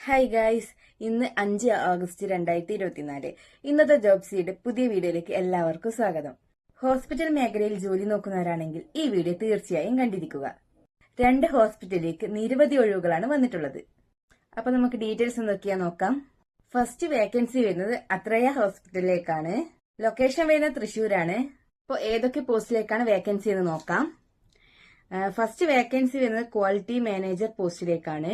Hi guys ഇന്ന് അഞ്ച് August രണ്ടായിരത്തി ഇരുപത്തിനാല് ഇന്നത്തെ ജോബ് സീഡ് പുതിയ വീഡിയോയിലേക്ക് എല്ലാവർക്കും സ്വാഗതം. ഹോസ്പിറ്റൽ മേഖലയിൽ ജോലി നോക്കുന്നവരാണെങ്കിൽ ഈ വീഡിയോ തീർച്ചയായും കണ്ടിരിക്കുക. രണ്ട് ഹോസ്പിറ്റലിലേക്ക് നിരവധി ഒഴിവുകളാണ് വന്നിട്ടുള്ളത്. അപ്പൊ നമുക്ക് ഡീറ്റെയിൽസ് എന്തൊക്കെയാ നോക്കാം. ഫസ്റ്റ് വേക്കൻസി വരുന്നത് അത്രയ ഹോസ്പിറ്റലിലേക്കാണ്. ലൊക്കേഷൻ വരുന്നത് തൃശ്ശൂരാണ്. അപ്പോൾ ഏതൊക്കെ പോസ്റ്റിലേക്കാണ് വേക്കൻസി എന്ന് നോക്കാം. ഫസ്റ്റ് വേക്കൻസി വരുന്നത് ക്വാളിറ്റി മാനേജർ പോസ്റ്റിലേക്കാണ്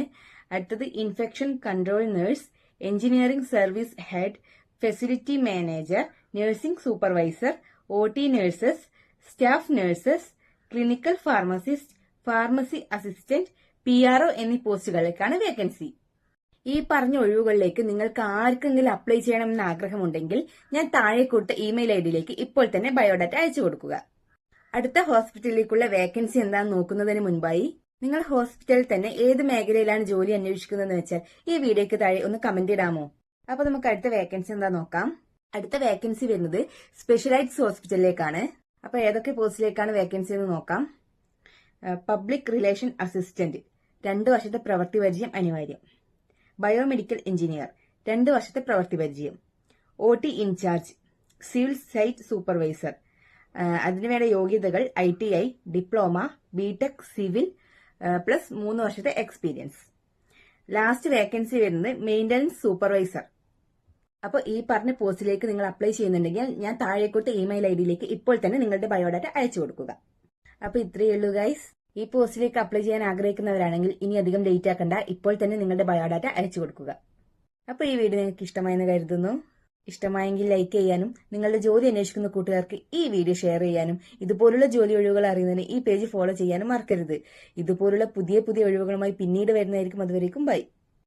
അടുത്തത് infection control nurse engineering service head facility manager nursing supervisor O T nurses staff nurses clinical pharmacist pharmacy assistant P R എന്നീ പോസ്റ്റുകളിലേക്കാണ് വേക്കൻസി ഈ പറഞ്ഞ ഒഴിവുകളിലേക്ക് നിങ്ങൾക്ക് ആർക്കെങ്കിലും അപ്ലൈ ചെയ്യണമെന്ന് ആഗ്രഹമുണ്ടെങ്കിൽ ഞാൻ താഴെ കൊടുത്ത ഇമെയിൽ ഐ ഡിയിലേക്ക് ഇപ്പോൾ തന്നെ ബയോഡാറ്റ അയച്ചു കൊടുക്കുക. അടുത്ത ഹോസ്പിറ്റലിലേക്കുള്ള വേക്കൻസി എന്താണെന്ന് നോക്കുന്നതിന് മുൻപായി നിങ്ങൾ ഹോസ്പിറ്റലിൽ തന്നെ ഏത് മേഖലയിലാണ് ജോലി അന്വേഷിക്കുന്നതെന്ന് വെച്ചാൽ ഈ വീഡിയോയ്ക്ക് താഴെ ഒന്ന് കമന്റ് ഇടാമോ? അപ്പൊ നമുക്ക് അടുത്ത വേക്കൻസി എന്താ നോക്കാം. അടുത്ത വേക്കൻസി വരുന്നത് സ്പെഷ്യലൈസ്ഡ് ഹോസ്പിറ്റലിലേക്കാണ് അപ്പൊ ഏതൊക്കെ പോസ്റ്റിലേക്കാണ് വേക്കൻസി എന്ന് നോക്കാം. പബ്ലിക് റിലേഷൻ അസിസ്റ്റന്റ് രണ്ട് വർഷത്തെ പ്രവൃത്തി പരിചയം അനിവാര്യം. ബയോമെഡിക്കൽ എഞ്ചിനീയർ രണ്ട് വർഷത്തെ പ്രവൃത്തി പരിചയം. O T incharge civil site supervisor അതിനുവേണ്ട യോഗ്യതകൾ I T I diploma BTech civil plus മൂന്ന് വർഷത്തെ എക്സ്പീരിയൻസ് ലാസ്റ്റ് വേക്കൻസി വരുന്നത് മെയിന്റനൻസ് സൂപ്പർവൈസർ അപ്പോൾ ഈ പറഞ്ഞ പോസ്റ്റിലേക്ക് നിങ്ങൾ അപ്ലൈ ചെയ്യുന്നുണ്ടെങ്കിൽ ഞാൻ താഴേക്കോട്ട് ഇമെയിൽ ഐ ഡിയിലേക്ക് ഇപ്പോൾ തന്നെ നിങ്ങളുടെ ബയോഡാറ്റ അയച്ചു കൊടുക്കുക. അപ്പോൾ ഇത്രയേ ഉള്ളൂ ഗൈസ് ഈ പോസ്റ്റിലേക്ക് അപ്ലൈ ചെയ്യാൻ ആഗ്രഹിക്കുന്നവരാണെങ്കിൽ ഇനി അധികം ലേറ്റ് ആക്കണ്ട. ഇപ്പോൾ തന്നെ നിങ്ങളുടെ ബയോഡാറ്റ അയച്ചു കൊടുക്കുക. അപ്പോൾ ഈ വീഡിയോ നിങ്ങൾക്ക് ഇഷ്ടമായെന്ന് കരുതുന്നു. ഇഷ്ടമായെങ്കിൽ ലൈക്ക് ചെയ്യാനും നിങ്ങളുടെ ജോലി അന്വേഷിക്കുന്ന കൂട്ടുകാർക്ക് ഈ വീഡിയോ ഷെയർ ചെയ്യാനും ഇതുപോലുള്ള ജോലി ഒഴിവുകൾ അറിയുന്നതിന് ഈ പേജ് ഫോളോ ചെയ്യാനും മറക്കരുത്. ഇതുപോലുള്ള പുതിയ പുതിയ ഒഴിവുകളുമായി പിന്നീട് വരുന്നതായിരിക്കും. അതുവരേക്കും ബൈ